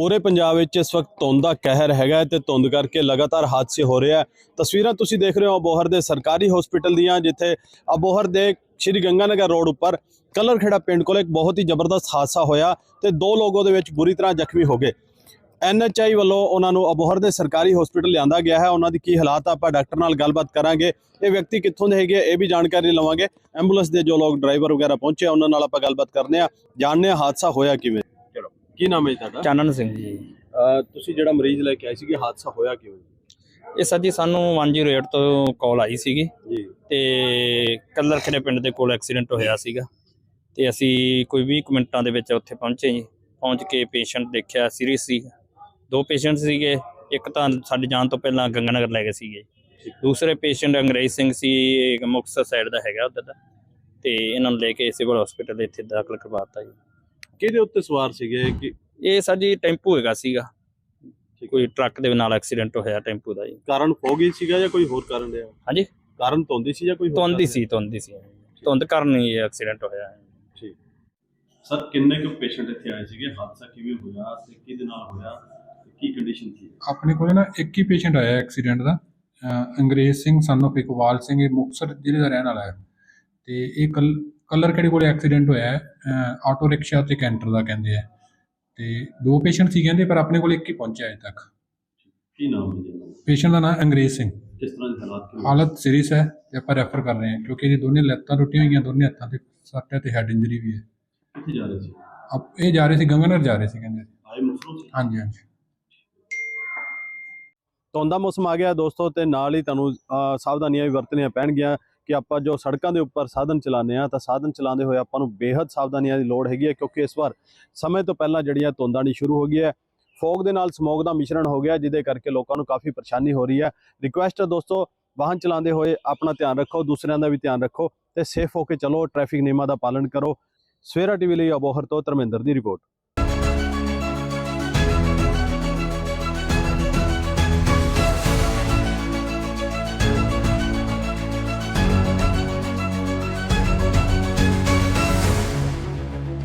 ਪੂਰੇ ਪੰਜਾਬ ਵਿੱਚ ਇਸ ਵਕਤ ਧੁੰਦ ਦਾ ਕਹਿਰ ਹੈਗਾ ਹੈ ਤੇ ਧੁੰਦ ਕਰਕੇ ਲਗਾਤਾਰ ਹਾਦਸੇ ਹੋ ਰਹੇ ਆ। ਤਸਵੀਰਾਂ ਤੁਸੀਂ ਦੇਖ ਰਹੇ ਹੋ ਅਬੋਹਰ ਦੇ ਸਰਕਾਰੀ ਹਸਪੀਟਲ ਦੀਆਂ ਜਿੱਥੇ ਅਬੋਹਰ ਦੇ ਸ਼੍ਰੀ ਗੰਗਾਨਗਰ ਰੋਡ ਉੱਪਰ ਕਲਰਖੇੜਾ ਪਿੰਡ ਕੋਲ ਇੱਕ ਬਹੁਤ ਹੀ ਜ਼ਬਰਦਸਤ ਹਾਦਸਾ ਹੋਇਆ ਤੇ ਦੋ ਲੋਕ ਉਹਦੇ ਵਿੱਚ ਬੁਰੀ ਤਰ੍ਹਾਂ ਜ਼ਖਮੀ ਹੋ ਗਏ। ਐਨਐਚਆਈ ਵੱਲੋਂ ਉਹਨਾਂ ਨੂੰ ਅਬੋਹਰ ਦੇ ਸਰਕਾਰੀ ਹਸਪੀਟਲ ਲਿਆਂਦਾ ਗਿਆ ਹੈ। ਉਹਨਾਂ ਦੀ ਕੀ ਹਾਲਾਤ ਆ ਆਪਾਂ ਡਾਕਟਰ ਨਾਲ ਗੱਲਬਾਤ ਕਰਾਂਗੇ। ਇਹ ਵਿਅਕਤੀ ਕਿੱਥੋਂ ਦੇ ਹੈਗੇ ਆ, ਇਹ ਵੀ ਜਾਣਕਾਰੀ ਲਵਾਂਗੇ। ਐਂਬੂਲੈਂਸ ਦੇ ਜੋ ਲੋਕ ਡਰਾਈਵਰ ਵਗੈਰਾ ਪਹੁੰਚੇ ਉਹਨਾਂ ਨਾਲ ਆਪਾਂ ਗੱਲਬਾਤ ਕਰਨੇ ਆ। ਜਾਣਨੇ ਆ ਹਾਦਸਾ ਹੋਇਆ ਕਿਵੇਂ। ਕੀ ਨਾਮ ਹੈ ਜੀ ਤੁਹਾਡਾ? ਚਾਨਣ ਸਿੰਘ ਜੀ। ਅਹ ਤੁਸੀਂ ਜਿਹੜਾ ਮਰੀਜ਼ ਲੈ ਕੇ ਆਏ ਸੀਗੇ ਹਾਦਸਾ ਹੋਇਆ ਕਿਵੇਂ ਇਹ ਸਰ ਜੀ ਸਾਨੂੰ 108 ਤੋਂ ਕਾਲ ਆਈ ਸੀਗੀ। ਜੀ। ਤੇ ਕੱਲਰਖੜੇ ਪਿੰਡ ਦੇ ਕੋਲ ਐਕਸੀਡੈਂਟ ਹੋਇਆ ਸੀਗਾ। ਤੇ ਅਸੀਂ ਕੋਈ 20 ਕੁ ਮਿੰਟਾਂ ਦੇ ਵਿੱਚ ਉੱਥੇ ਪਹੁੰਚੇ ਜੀ। ਪਹੁੰਚ ਕੇ ਪੇਸ਼ੈਂਟ ਦੇਖਿਆ ਸੀਰੀਅਸ ਸੀ। ਦੋ ਪੇਸ਼ੈਂਟ ਸੀਗੇ। ਇੱਕ ਤਾਂ ਸਾਡੇ ਜਾਣ ਤੋਂ ਪਹਿਲਾਂ ਗੰਗਾਨਗਰ ਲੈ ਗਏ ਸੀਗੇ। ਦੂਸਰੇ ਪੇਸ਼ੈਂਟ ਅੰਗਰੇਜ਼ ਸਿੰਘ ਸੀ ਇਹ ਮੁਕਤਸਰ ਸਾਈਡ ਦਾ ਹੈਗਾ ਉੱਧਰ ਦਾ। ਤੇ ਇਹਨਾਂ ਨੂੰ ਲੈ ਕੇ ਸਿਵਲ ਹਸਪੀਟਲ ਇੱਥੇ ਦਾਖਲ ਕਰਵਾਤਾ ਜੀ। ਕਿਹਦੇ ਉੱਤੇ ਸਵਾਰ ਸੀਗੇ ਕਿ ਇਹ ਸਰ ਜੀ ਟੈਂਪੂ ਹੈਗਾ ਸੀਗਾ। ਕੋਈ ਟਰੱਕ ਦੇ ਨਾਲ ਐਕਸੀਡੈਂਟ ਹੋਇਆ ਟੈਂਪੂ ਦਾ ਜੀ। ਕਾਰਨ ਹੋ ਗਈ ਸੀਗਾ ਜਾਂ ਕੋਈ ਹੋਰ ਕਾਰਨ ਰਿਹਾ? ਹਾਂਜੀ। ਕਾਰਨ ਧੁੰਦੀ ਸੀ ਜਾਂ ਕੋਈ ਹੋਰ ਧੁੰਦ ਹੀ ਸੀ ਧੁੰਦ ਹੀ ਸੀ। ਧੁੰਦ ਕਾਰਨ ਹੀ ਇਹ ਐਕਸੀਡੈਂਟ ਹੋਇਆ ਹੈ। ਠੀਕ। ਸਰ ਕਿੰਨੇ ਕੁ ਪੇਸ਼ੈਂਟ ਇੱਥੇ ਆਏ ਸੀਗੇ? ਹਾਦਸਾ ਕਿਵੇਂ ਹੋਇਆ ਤੇ ਕਿਹਦੇ ਨਾਲ ਹੋਇਆ ਤੇ ਕੀ ਕੰਡੀਸ਼ਨ ਸੀ? ਆਪਣੇ ਕੋਲੇ ਨਾ ਇੱਕ ਹੀ ਪੇਸ਼ੈਂਟ ਆਇਆ ਐਕਸੀਡੈਂਟ ਦਾ। ਅੰਗਰੇਜ਼ ਸਿੰਘ son of ਇਕਬਾਲ ਸਿੰਘ ਇਹ ਮੁਕਤਸਰ ਜ਼ਿਲ੍ਹੇ ਦਾ ਰਹਿਣ ਵਾਲਾ ਹੈ। ਤੇ ਇਹ ਕੱਲ ਕਲਰ ਕਿਹੜੇ ਕੋਲੇ ਐਕਸੀਡੈਂਟ ਹੋਇਆ ਹੈ? ਆਟੋ ਰਿਕਸ਼ਾ ਤੇ ਕੈਂਟਰ ਦਾ ਕਹਿੰਦੇ ਆ। ਤੇ ਦੋ ਪੇਸ਼ੈਂਟ ਸੀ ਕਹਿੰਦੇ ਪਰ ਆਪਣੇ ਕੋਲ ਇੱਕ ਹੀ ਪਹੁੰਚਿਆ ਅਜੇ ਤੱਕ। ਕੀ ਨਾਮ ਹੈ ਜੀ? ਪੇਸ਼ੈਂਟ ਦਾ ਨਾਮ ਅੰਗਰੇਜ਼ ਸਿੰਘ। ਕਿਸ ਤਰ੍ਹਾਂ ਦੇ ਹਾਲਾਤ ਕਿਵੇਂ? ਹਾਲਤ ਸੀਰੀਅਸ ਹੈ ਤੇ ਆਪਾਂ ਰੈਫਰ ਕਰ ਰਹੇ ਹਾਂ ਕਿਉਂਕਿ ਇਹਦੀ ਦੋਨੇ ਲੱਤਾਂ ਟੁੱਟੀਆਂ ਹੋਈਆਂ ਦੋਨੇ ਹੱਥਾਂ ਤੇ ਸੱਟ ਹੈ ਤੇ ਹੈਡ ਇੰਜਰੀ ਵੀ ਹੈ। ਕਿੱਥੇ ਜਾ ਰਹੇ ਸੀ? ਅਬ ਇਹ ਜਾ ਰਹੇ ਸੀ ਗੰਗਾਨਗਰ ਜਾ ਰਹੇ ਸੀ ਕਹਿੰਦੇ। ਆਏ ਮੁਸਲਮ ਸੀ? ਹਾਂਜੀ ਹਾਂਜੀ। ਧੁੰਦ ਦਾ ਮੌਸਮ ਆ ਗਿਆ ਦੋਸਤੋ ਤੇ ਨਾਲ ਹੀ ਤੁਹਾਨੂੰ ਸਾਵਧਾਨੀਆਂ ਵੀ ਵਰਤਣੀਆਂ ਪੈਣਗੀਆਂ। ਕਿ ਆਪਾਂ ਜੋ ਸੜਕਾਂ ਦੇ ਉੱਪਰ ਸਾਧਨ ਚਲਾਉਂਦੇ ਆ ਤਾਂ ਸਾਧਨ ਚਲਾਉਂਦੇ ਹੋਏ ਆਪਾਂ ਨੂੰ ਬੇਹੱਦ ਸਾਵਧਾਨੀਆਂ ਦੀ ਲੋੜ ਹੈਗੀ ਹੈ, ਕਿਉਂਕਿ ਇਸ ਵਾਰ ਸਮੇਂ ਤੋਂ ਪਹਿਲਾਂ ਜਿਹੜੀਆਂ ਧੁੰਦ ਆਉਣੀ ਸ਼ੁਰੂ ਹੋ ਗਈ ਹੈ, ਫੋਗ ਦੇ ਨਾਲ ਸਮੋਗ ਦਾ ਮਿਸ਼ਰਣ ਹੋ ਗਿਆ, ਜਿਹਦੇ ਕਰਕੇ ਲੋਕਾਂ ਨੂੰ ਕਾਫੀ ਪਰੇਸ਼ਾਨੀ ਹੋ ਰਹੀ ਹੈ। ਰਿਕੁਐਸਟ ਹੈ ਦੋਸਤੋ, ਵਾਹਨ ਚਲਾਉਂਦੇ ਹੋਏ ਆਪਣਾ ਧਿਆਨ ਰੱਖੋ, ਦੂਸਰਿਆਂ ਦਾ ਵੀ ਧਿਆਨ ਰੱਖੋ ਤੇ ਸੇਫ ਹੋ ਕੇ ਚਲੋ ਟ੍ਰੈਫਿਕ ਨਿਯਮਾਂ ਦਾ ਪਾਲਣ ਕਰੋ। ਸਵੇਰਾ ਟੀਵੀ ਲਈ ਅਬੋਹਰ ਤੋਂ ਧਰਮਿੰਦਰ ਦੀ ਰਿਪੋਰਟ।